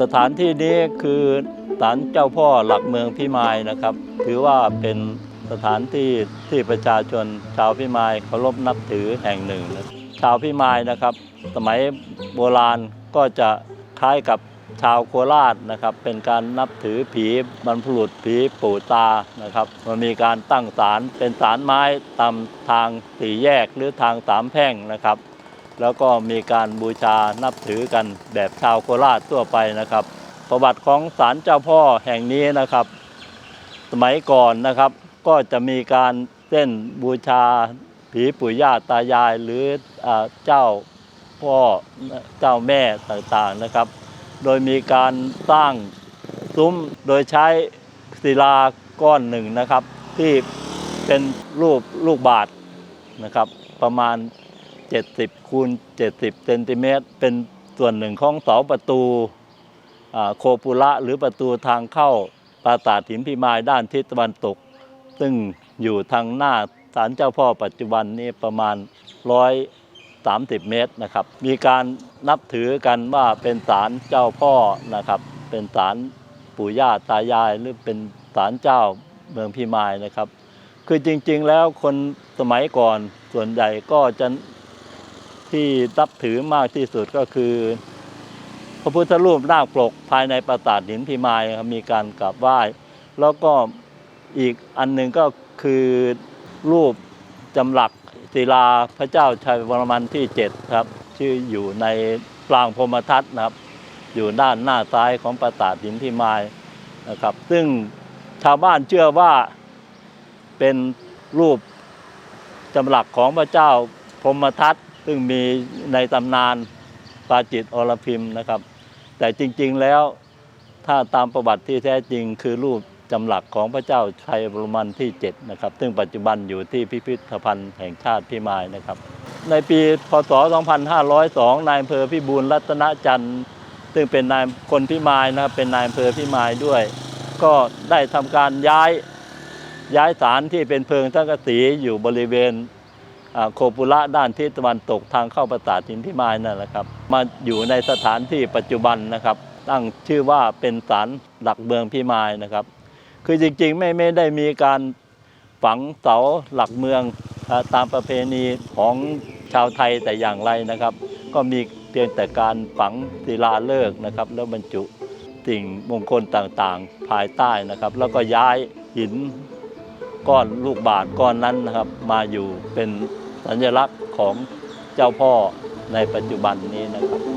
สถานที่นี้คือศาลเจ้าพ่อหลักเมืองพิมายนะครับ ถือว่าเป็นสถานที่ที่ประชาชนชาวพิมายเคารพนับถือแห่งหนึ่งนะชาวพิมายนะครับ สมัยโบราณก็จะคล้ายกับชาวโคราชนะครับ เป็นการนับถือผีบรรพบุรุษผีปู่ตานะครับ มันมีการตั้งศาลเป็นศาลไม้ตามทางสี่แยกหรือทางสามแพร่งนะครับ แล้วก็มีการบูชานับถือกันแบบชาวโคราชทั่วไปนะครับ ประวัติของศาลเจ้าพ่อแห่งนี้นะครับ สมัยก่อนนะครับก็จะมีการเส้นบูชาผีปู่ย่าตายายหรืออเจ้าพ่อเจ้าแม่ต่างๆนะครับ โดยมีการสร้างซุ้มโดยใช้ศิลาก้อนหนึ่งนะครับ ที่เป็นรูปลูกบาศก์นะครับ ประมาณ 70คูณ70เซนติเมตรเป็นส่วนหนึ่งของเสาประตูโคปุระหรือประตูทางเข้าปราสาทหินพิมายด้านทิศตะวันตก ซึ่งอยู่ทางหน้าศาลเจ้าพ่อปัจจุบันนี้ประมาณ 130 เมตรนะครับ มีการนับถือกันว่าเป็นศาลเจ้าพ่อนะครับ เป็นศาลปู่ย่าตายายหรือเป็นศาลเจ้าเมืองพิมายนะครับ คือจริงๆแล้วคนสมัยก่อนส่วนใหญ่ก็จะ ที่นับถือมากที่สุดก็คือ พระพุทธรูปนาคปลกภายในปราสาทหินพิมายครับมีการกราบไหว้ แล้วก็อีกอันหนึ่งก็คือรูปจำหลักศิลาพระเจ้าชัยวรมันที่ 7 ครับ ชื่ออยู่ในปรางพรมทัศน์นะครับ อยู่ด้านหน้าซ้ายของปราสาทหินพิมายนะครับ ซึ่งชาวบ้านเชื่อว่าเป็นรูปจำหลักของพระเจ้าพรมทัต ซึ่งมีในตำนานปาจิตอรพิมพ์นะครับ แต่จริงๆแล้วถ้าตามประวัติที่แท้จริงคือรูปจำหลักของพระเจ้าชัยบรมันที่ 7 นะครับ ซึ่งปัจจุบันอยู่ที่พิพิธภัณฑ์แห่งชาติพิมายนะครับ ในปีพศ 2502 นายอำเภอพิบูลรัตนจันทร์ ซึ่งเป็นนายคนพิมายนะครับเป็นนายอำเภอพิมายด้วย ก็ได้ทำการย้ายย้ายศาลที่เป็นเพิงสังกะสีอยู่บริเวณ โคปุระด้านทิศตะวันตกทางเข้าปราสาทหินพิมายนั่นแหละครับ มาอยู่ในสถานที่ปัจจุบันนะครับ ตั้งชื่อว่าเป็นศาลหลักเมืองพิมายนะครับ คือจริงๆไม่ไม่ได้มีการฝังเสาหลักเมืองตามประเพณีของชาวไทยแต่อย่างไรนะครับ ก็มีเพียงแต่การฝังศิลาฤกษ์นะครับ แล้วบรรจุสิ่งมงคลต่างๆ ภายใต้นะครับ แล้วก็ย้ายหิน ก้อนลูกบาศก์ก้อนนั้นนะครับ มาอยู่เป็นสัญลักษณ์ของเจ้าพ่อในปัจจุบันนี้นะครับ